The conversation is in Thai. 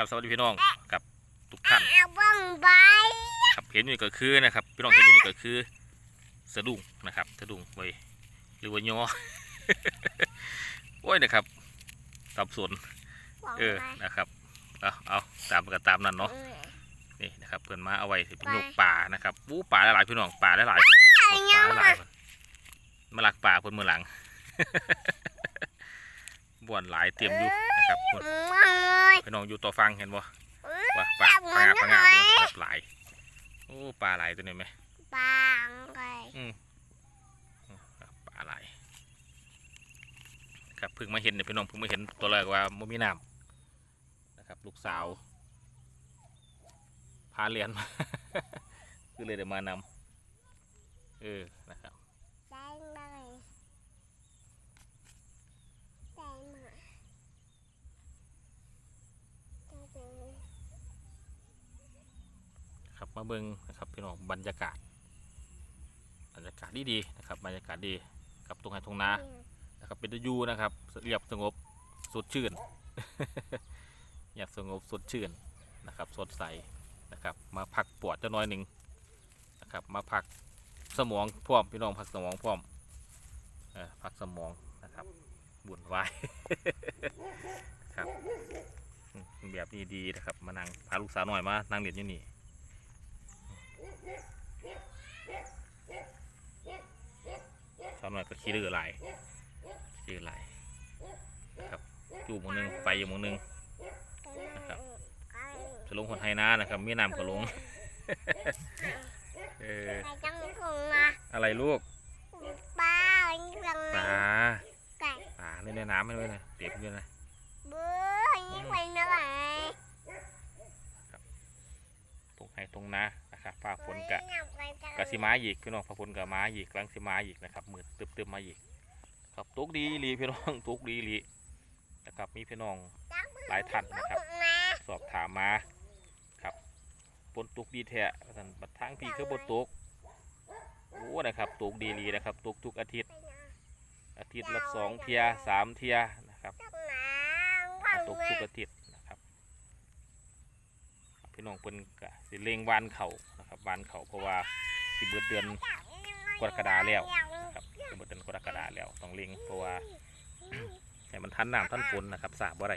ครับสวัสดีพี่น้องกับทุกท่านเอาบ้องใบครับเห็นอยู่นี่ก็คือนะครับ พี่น้องเห็นอยู่นี่ก็คือสะดุ้งนะครับสะดุ้งไว้ยหรือว่ายอโอ้ยนะครับสับสนเออนะครับเอาเอาตามกันตามนั้นเนาะนี่นะครับเพื่อนมาเอาไว้สิเป็นยกป่านะครับอู้ป่าหลายๆพี่น้องป่าหลายๆเพิ่นอะไรป่าเงี้ยหลายๆเพิ่นมาหลักป่าเพิ่นมือหลัง บ่วนหลายเตรียมอยู่นะครับพุ่นมึงเลยพี่น้องอยู่ต่อฟังเห็นบ่ว่าปจัลาบปลามันปลาหน่งาอยบแบบหลายโอ้ปลาหลายตัวนี้ไหมบางไงอืมปลาหลายครับเพิ่งมาเห็นเนี่ยพี่น้องเพิ่งมาเห็นตัวแรกว่าไม่มีน้ำนะครับ ลูกสาวพาเรียนมาคือเลยเดี๋ยวมานำเออนะครับ ได้เลยได้มาได้เลย ครับ มาเบิงนะครับพี่น้องบรรยากาศ บรรยากาศดีๆนะครับบรรยากาศดีกับตรงไหนตรงนานะครับเป็นตะยูนะครับเรียบสงบสดชื่นเงียบสงบสดชื่นนะครับสดใสนะครับมาพักปวดจะน้อยหนึ่งนะครับมาพักสมองพร้อมพี่น้องพักสมองพร้อมพักสมองนะครับบุญไวายครับแบบนี้ดีนะครับมานั่งพาลูกสาวหน่อยมานั่งเรียนอยู่นี่ สาวหน่อยก็ขี้ดื้อหลายชื่ออะไรครับอยู่หมองหนึงไปอยู่หมองหนึงนะครับจะลงคนไทยนานะครับมีน้ำก็ลงเออไปจังคงมาอะไรลูกปลาอย่างนี้ยังปไงลาไก่ปลาเล่นในน้ำไม่ด้วยนะเต็มด้วยนะเบื้ออย่างนี้เป็นอะไรตรงไห้ตรงนา นะครับฟ้าฝนกะกะสิมาอีกพี่น้องฟ้าฝนกะมาอีกกลางสิมาอีกนะครับมืดตึบตึมมาอีกครับตกดีอีหลีพี่น้องตกดีอีหลีนะครับมีพี่น้องหลายท่านนะครับ สอบถามมาครับฝนตกดีแท้ท่านบัดทางพี่คือบนตกโอ้นะครับตกดีหลีนะครับตกทุกอาทิตย์ อาทิตย์ละสองเทียสามเทียนะครับตกทุกอาทิตย์นะครับ พี่น้องเพิ่นกะสิเลงวานเขานะครับวานเขาเพราะว่าสิเบิดเดือนกรกฎาแล้วนะครับสิเบิดเดือนกรกฎาแล้วต้องเลงเพราะว่าให้มันทันน้ำทันฝนนะครับสาบว่าไร